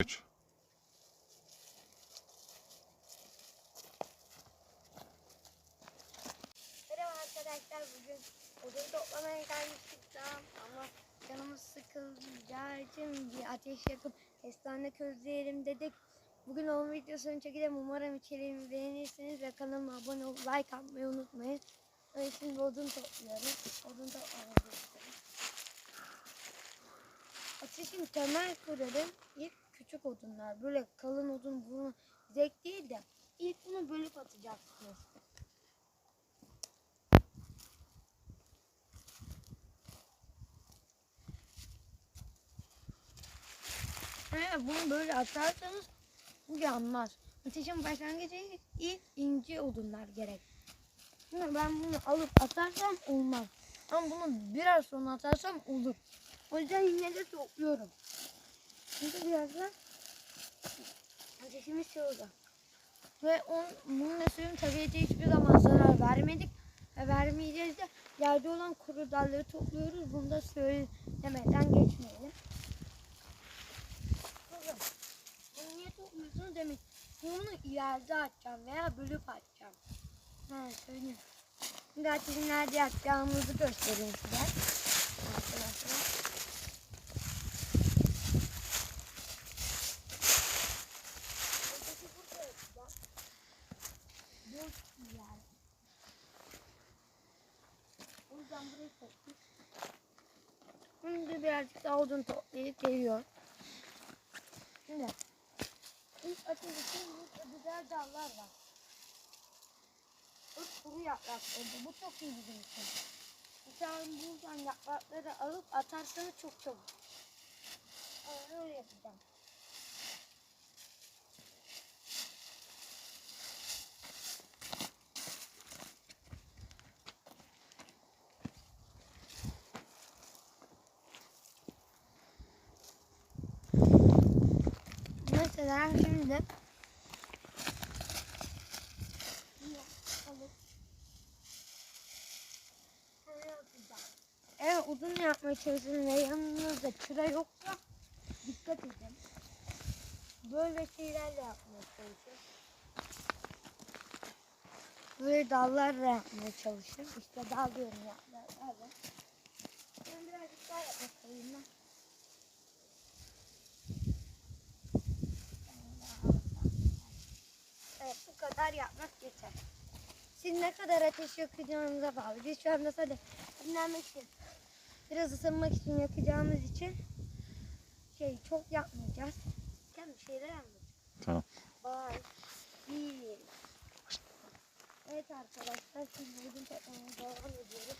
3. Merhaba arkadaşlar bugün odun toplamaya gelmiştik tamam ama canımız sıkılacağı için bir ateş yakıp kestane közleyelim dedik. Bugün onun videosunu çekelim. Umarım içeriğimi beğenirsiniz ve kanalıma abone olup like atmayı unutmayın. Evet, şimdi odun topluyoruz. Odun toplamaya geçelim. Ateşin temel kurarı ilk küçük odunlar. Böyle kalın odun bunu zevk değil de ilk bunu bölüp atacaksınız. Eğer bunu böyle atarsanız bu yanmaz. Ateşin başlangıcı ilk ince odunlar gerek. Şimdi ben bunu alıp atarsam olmaz. Ama bunu biraz sonra atarsam olur. O yüzden yine de topluyorum. Çünkü birazdan ateşimiz şey. Ve on, bunun suyun tabiata hiçbir zaman zarar vermedik. Ve vermeyeceğiz de yerde olan kuru dalları topluyoruz. Bunu da söylemeden geçmeyelim. Bunu niye topluyorsunuz demek. Bunu ileride atacağım veya bölüp atacağım. Ha söyleyeyim. Şimdi ateşi nerede yakacağımızı göstereyim size. Arkadaşlar. Ateşi burada yakacağım. Boş bir yer. O yüzden burayı seçtim. Şimdi birazcık daha odun toplayıp geliyor. Şimdi ilk burada güzel dallar var. Bu kuru yaprak oldu. Bu çok iyi bizim için. Mesela buradan yaprakları alıp atarsanız çok çabuk. Öyle yapacağım. Mesela şimdi eğer uzun yapmaya çalışın ve yanınızda çıra yoksa dikkat edin. Böyle şeylerle yapmaya çalışın. Böyle dallarla yapmaya çalışın. İşte dalıyorum yaplarla. Ben birazcık daha yapmak istiyorum ben. Evet bu kadar yapmak yeter. Siz ne kadar ateş yakacağınıza bağlı. Biz şu anda sadece dinlenmek için, biraz ısınmak için yakacağımız için şey çok yapmayacağız. Sen bir şeyler anlat. Tamam. Bye. Bir. Evet arkadaşlar şimdi bugün tekrar devam ediyoruz.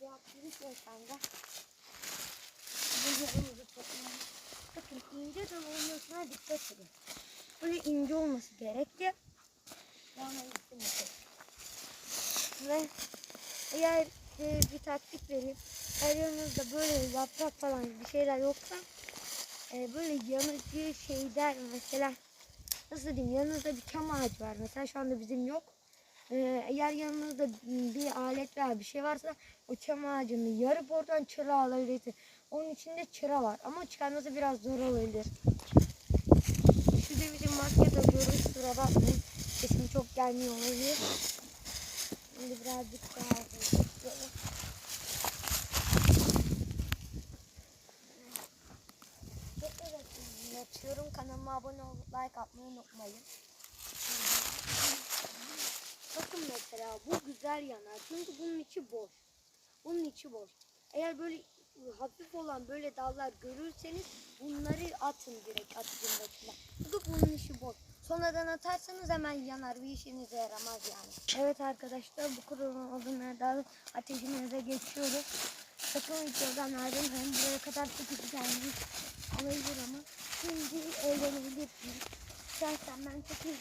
Yaptığımız yaşamda bu yarımızı. Bakın ince dal olmasına dikkat edin. Böyle ince olması gerekli. Ve eğer e, bir taktik vereyim. Eğer yanınızda böyle yaprak falan bir şeyler yoksa e, böyle yanıcı şeyler mesela nasıl diyeyim yanınızda bir çam ağacı var. Mesela şu anda bizim yok. E, eğer yanınızda bir alet veya bir şey varsa o çam ağacını yarıp oradan çıra alabilirsiniz. Onun içinde çıra var ama çıkarması biraz zor olabilir. Şurada bizim maske takıyoruz. Kusura bakmayın. Sesim çok gelmiyor olabilir. Şimdi birazcık daha böyle. Tekrar atıyorum. Kanalıma abone olup like atmayı unutmayın. Bakın mesela bu güzel yanar. Çünkü bunun içi boş. Bunun içi boş. Eğer böyle hafif olan böyle dallar görürseniz bunları atın direkt atıcın başına. Çünkü bunun işi boş. Sonradan atarsanız hemen yanar. Bir işinize yaramaz yani. Evet arkadaşlar bu kurulan odunlardan ateşimize geçiyoruz. Sakın videodan ayrılmayın. Buraya kadar sıkıcı gelmiş olabilir ama şimdi eğlenebilirsiniz. Şahsen ben çok ilk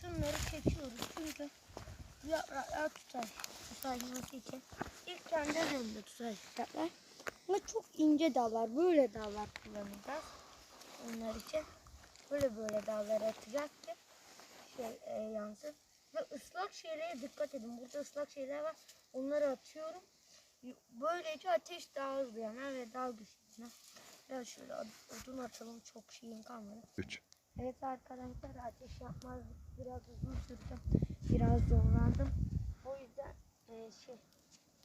şunları çekiyoruz. Çünkü yapraklar tutar. Tutaşması için. İlk kendi önünde tutacaklar. Ama çok ince dallar. Böyle dallar kullanacağız. Onlar için. Böyle böyle dallar atacak ki şey e, yansın. Ve ıslak şeylere dikkat edin. Burada ıslak şeyler var. Onları atıyorum. Böylece ateş daha hızlı yanar ve daha güçlü. Biraz şöyle odun atalım. Çok şeyim kalmadı. 3. Evet arkadaşlar ateş yapmaz biraz uzun sürdü. Biraz zorlandım. O yüzden e, şey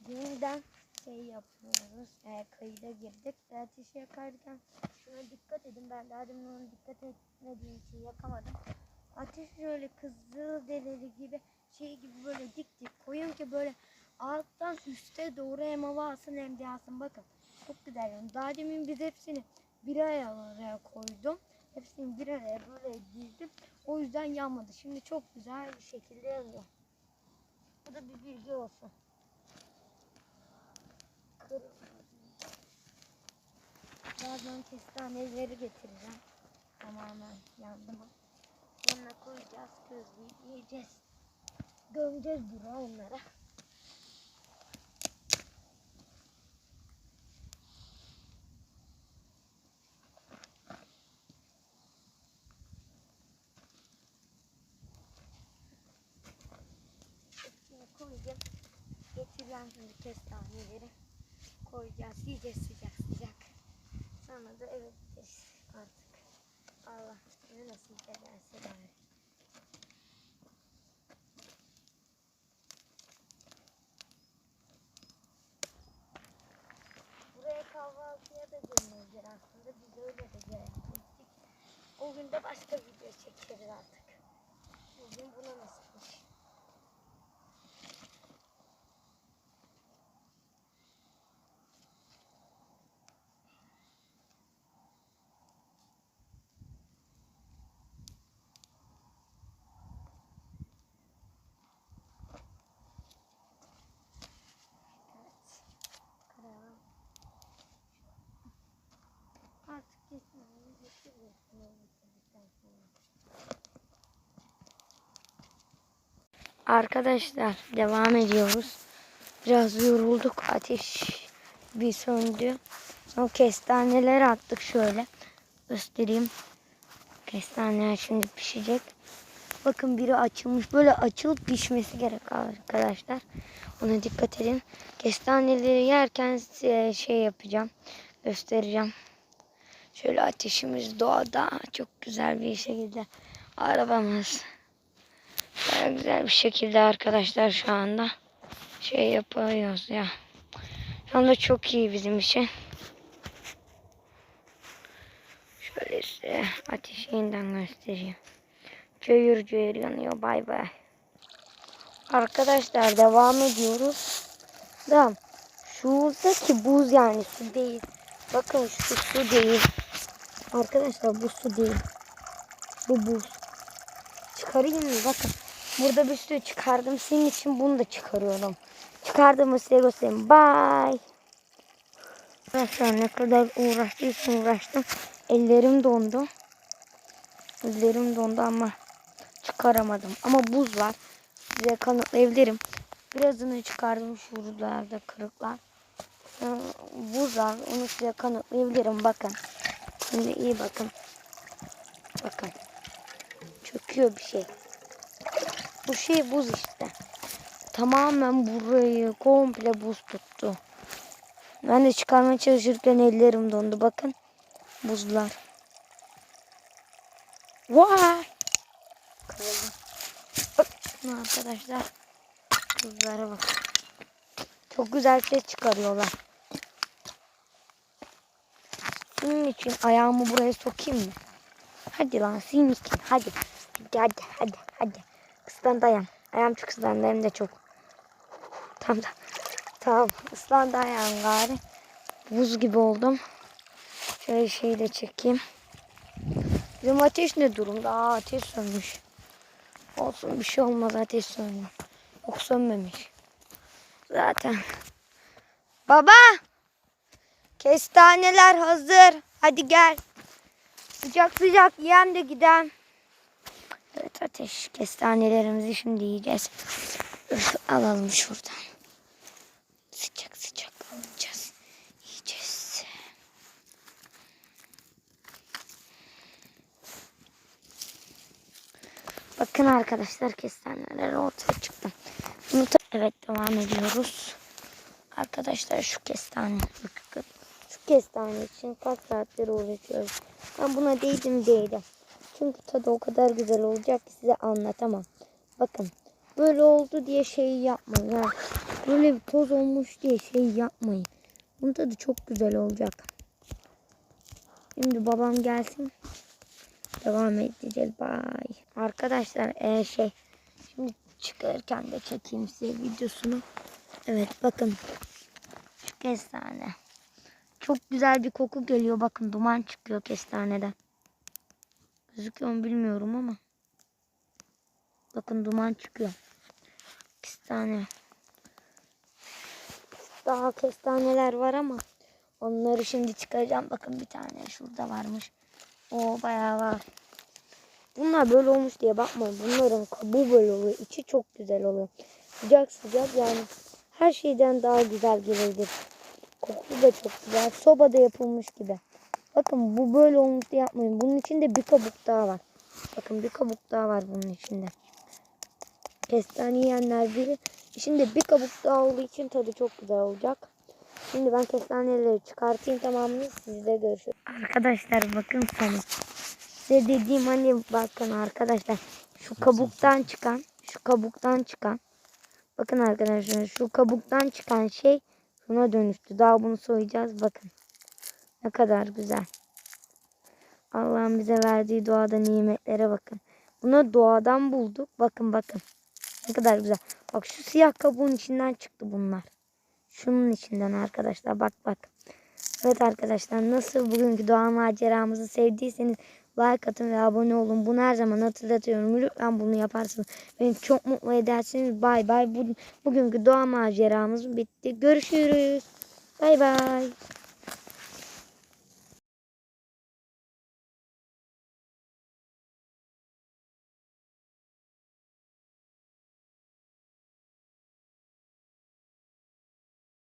yeniden şey yapıyoruz. E, kayıda girdik. E, ateşi yakarken şuna dikkat edin. Ben daha demin ona dikkat etmediğim için yakamadım. Ateş şöyle kızıl deleri gibi şey gibi böyle dik dik koyun ki böyle alttan üste doğru hem hava alsın hem de alsın. Bakın çok güzel yani. Daha demin biz hepsini bir araya koydum. Hepsini bir araya böyle dizdim. O yüzden yanmadı. Şimdi çok güzel bir şekilde yanıyor. Bu da bir bilgi olsun. Kır- Birazdan kestaneleri getireceğim. Tamamen yandı mı? Yanına koyacağız, közleyip yiyeceğiz. Gömeceğiz bura onlara. Hepsini koyacağım. Getireceğim şimdi kestaneleri. Koyacağız. Yiyeceğiz sıcak sıcak. Sonra da eve gideceğiz artık. Allah ne nasip ederse bari. Buraya kahvaltıya da gelmezler aslında. Biz öyle de gelmiştik. O gün de başka video çekeriz artık. Bugün buna nasipmiş. Arkadaşlar devam ediyoruz. Biraz yorulduk. Ateş bir söndü. Sonra kestaneler attık şöyle. Göstereyim. Kestaneler şimdi pişecek. Bakın biri açılmış. Böyle açılıp pişmesi gerek arkadaşlar. Ona dikkat edin. Kestaneleri yerken size şey yapacağım. Göstereceğim. Şöyle ateşimiz doğada. Çok güzel bir şekilde. Arabamız. Baya güzel bir şekilde arkadaşlar şu anda. Şey yapıyoruz ya. Şu anda çok iyi bizim için. Şöyle size ateşi yeniden göstereyim. Cayır cayır yanıyor. Bay bay. Arkadaşlar devam ediyoruz. Tamam. Şuradaki buz yani su değil. Bakın şu su değil. Arkadaşlar bu su değil. Bu buz. Çıkarayım mı? Bakın. Burada bir sürü çıkardım. Senin için bunu da çıkarıyorum. Çıkardığımı size göstereyim. Bye. Arkadaşlar ne kadar uğraştıysam uğraştım. Ellerim dondu. Ellerim dondu ama çıkaramadım. Ama buz var. Size kanıtlayabilirim. Birazını çıkardım şuralarda kırıklar. Buz var. Onu size kanıtlayabilirim. Bakın. Şimdi iyi bakın. Bakın. Çöküyor bir şey. Bu şey buz işte. Tamamen burayı komple buz tuttu. Ben de çıkarmaya çalışırken ellerim dondu. Bakın. Buzlar. Vay. Kırıldı. Arkadaşlar. Buzlara bak. Çok güzel ses çıkarıyorlar. Senin için ayağımı buraya sokayım mı? Hadi lan senin hadi. Hadi hadi hadi hadi. Islandı ayağım. Ayağım çok ıslandı hem de çok. Tamam da. Tamam ıslandı ayağım gari. Buz gibi oldum. Şöyle şeyi de çekeyim. Bizim ateş ne durumda? Aa ateş sönmüş. Olsun bir şey olmaz ateş sönmüş. Yok sönmemiş. Zaten. Baba! Kestaneler hazır. Hadi gel. Sıcak sıcak yiyem de gidem. Evet ateş kestanelerimizi şimdi yiyeceğiz. Üf, alalım şuradan. Sıcak sıcak alacağız. Yiyeceğiz. Bakın arkadaşlar kestaneler ortaya çıktı. Evet devam ediyoruz. Arkadaşlar şu kestane bakın. Şu kestane için kaç saattir uğraşıyoruz. Ben buna değdim değdim. Çünkü tadı o kadar güzel olacak ki size anlatamam. Bakın böyle oldu diye şey yapmayın. Ha. Böyle bir toz olmuş diye şey yapmayın. Bunun tadı çok güzel olacak. Şimdi babam gelsin. Devam edeceğiz. Bye. Arkadaşlar e, şey şimdi çıkarken de çekeyim size videosunu. Evet bakın. Şu kestane. Çok güzel bir koku geliyor. Bakın duman çıkıyor kestaneden. Gözüküyor mu bilmiyorum ama. Bakın duman çıkıyor. Kestane. Daha kestaneler var ama onları şimdi çıkaracağım. Bakın bir tane şurada varmış. O bayağı var. Bunlar böyle olmuş diye bakmayın. Bunların kabuğu böyle oluyor. İçi çok güzel oluyor. Sıcak sıcak yani her şeyden daha güzel gelebilir. Kokusu da çok güzel. Sobada yapılmış gibi. Bakın bu böyle olmuş diye yapmayın. Bunun içinde bir kabuk daha var. Bakın bir kabuk daha var bunun içinde. Kestane yiyenler bilir. İçinde bir kabuk daha olduğu için tadı çok güzel olacak. Şimdi ben kestaneleri çıkartayım tamamını sizle görüşürüz. Arkadaşlar bakın sana. Size dediğim hani bakın arkadaşlar şu kabuktan çıkan şu kabuktan çıkan bakın arkadaşlar şu kabuktan çıkan şey şuna dönüştü. Daha bunu soyacağız bakın. Ne kadar güzel. Allah'ın bize verdiği doğada nimetlere bakın. Bunu doğadan bulduk. Bakın bakın. Ne kadar güzel. Bak şu siyah kabuğun içinden çıktı bunlar. Şunun içinden arkadaşlar bak bak. Evet arkadaşlar nasıl bugünkü doğa maceramızı sevdiyseniz like atın ve abone olun. Bunu her zaman hatırlatıyorum. Lütfen bunu yaparsınız. Beni çok mutlu edersiniz. Bay bay. Bu, bugünkü doğa maceramız bitti. Görüşürüz. Bay bay.